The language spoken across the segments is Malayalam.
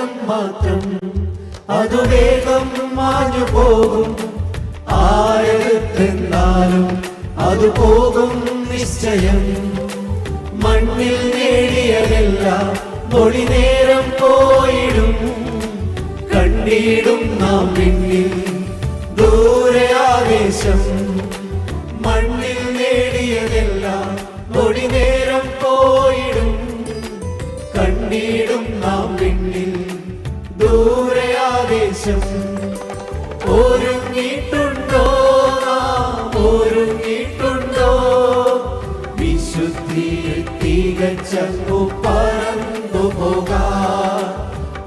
വേഗം മാത്രം. അത് വേഗം മാഞ്ഞു പോകും. ആരെടുത്തെന്നാലും അത് പോകും നിശ്ചയം. മണ്ണിൽ നേടിയതല്ല മൊഴി നേരം പോയിടും. കണ്ണീടും നാം പിന്നെ തികച്ചങ്ങു പറന്നു പോകാൻ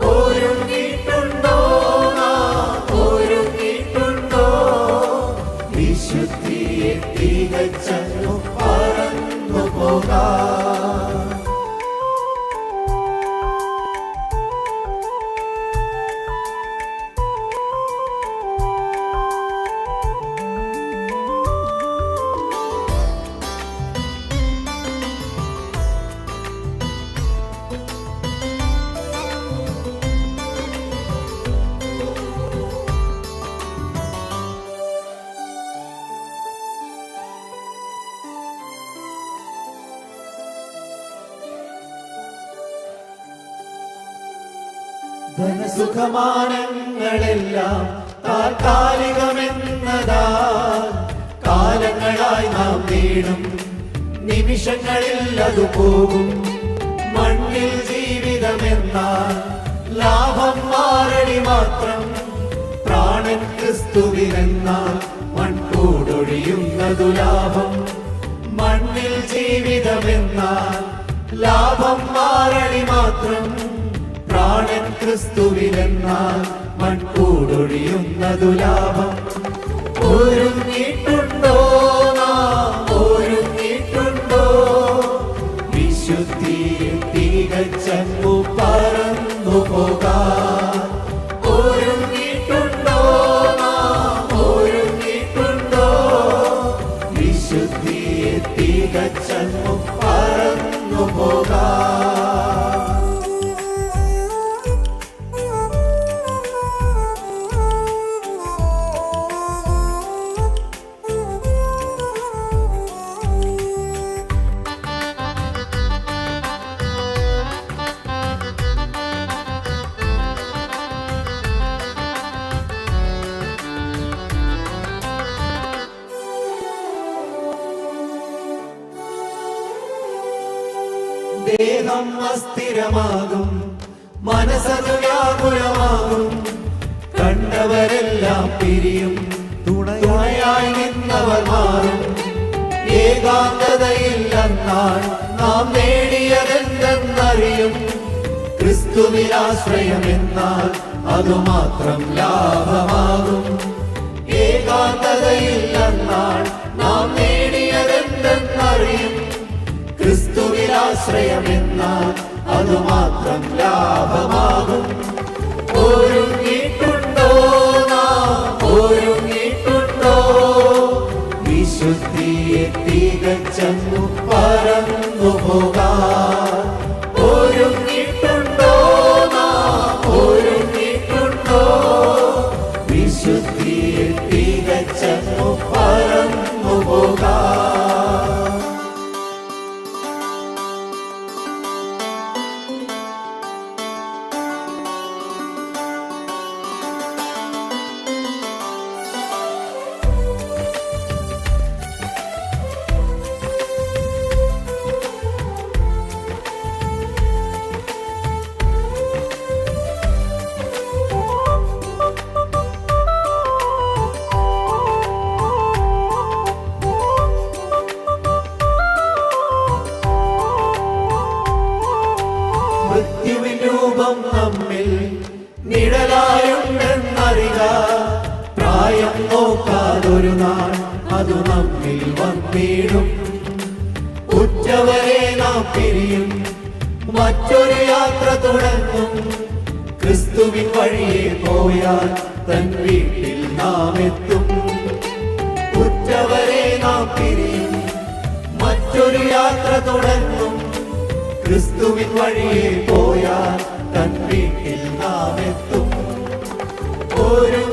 ഒരുങ്ങിയിട്ടുണ്ടോ ഒരുങ്ങിയിട്ടുണ്ടോ? വിശുദ്ധിയെ തികച്ചങ്ങു പറന്നു പോകാൻ ധനസുഖമാനങ്ങളെല്ലാം താൽക്കാലികമെന്നതാ. കാലങ്ങളായി നാം നേടും നിമിഷങ്ങളിൽ അത് പോകും. മണ്ണിൽ ജീവിതമെന്നാൽ ലാഭം മാറടി മാത്രം. പ്രാണൻ ക്രിസ്തുവിനെന്നാൽ മൺകൂടൊഴിയുന്നതു ലാഭം. മണ്ണിൽ ജീവിതമെന്നാൽ ലാഭം മാറടി മാത്രം. പ്രാണൻ ക്രിസ്തുവിലെന്നാൽ മൺകൂടൊഴിയുന്നതു ലാഭം. ഒരുങ്ങിയിട്ടുണ്ടോ ഒരുങ്ങിയിട്ടുണ്ടോ? വിശുദ്ധി തികച്ചങ്ങു പറന്നു പോകാൻ. ഒരുങ്ങിയിട്ടുണ്ടോ ഒരുങ്ങിയിട്ടുണ്ടോ? വിശുദ്ധിയെ തികച്ചങ്ങു ദേഹം അസ്ഥിരമാകും. മനസ്സതു വ്യാകുലമാകും. കണ്ടവരെല്ലാം പിരിയും. തുണയായി നിന്നവർ മാറും. ഏകാന്തതയില്ലെന്നാൽ നാം നേടിയതെന്തെന്നറിയും. ക്രിസ്തുവിനാശ്രയം എന്നാൽ അതുമാത്രം ലാഭമാകും. ഏകാന്തതയില്ലെന്നാൽ നാം നേടിയതെന്തെന്നറിയും. ക്രിസ്തുവിലാശ്രയമെന്നാൽ അതുമാത്രം ലാഭമാകും. ഒരുങ്ങിട്ടുണ്ടോ ഒരുങ്ങിയിട്ടുണ്ടോ? വിശുദ്ധിയെ തികച്ചങ്ങു പറന്നു നമ്മിൽ വന്നിടും. ഉറ്റവരെ നാം പിരിയും മറ്റൊരു യാത്ര തുടങ്ങും ക്രിസ്തുവിൻ വഴിയെ പോയാൽ തൻ വീട്ടിൽ നാം എത്തും ഉറ്റവരെ നാം പിരിയും മറ്റൊരു യാത്ര തുടങ്ങും ക്രിസ്തുവിൻ വഴിയെ പോയാൽ തൻ വീട്ടിൽ നാം എത്തും ഒരുങ്ങിയിട്ടുണ്ടോ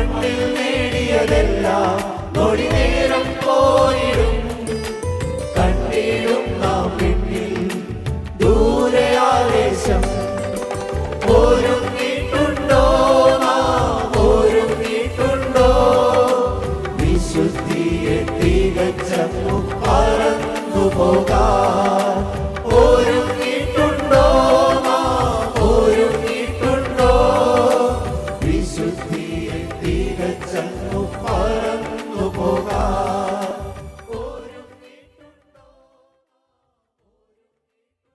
മണ്ണിൽ നേടിയതെല്ലാം നൊടി നേരം പോയിടും. കണ്ടിടും നാം പിന്നിൽ ഒരു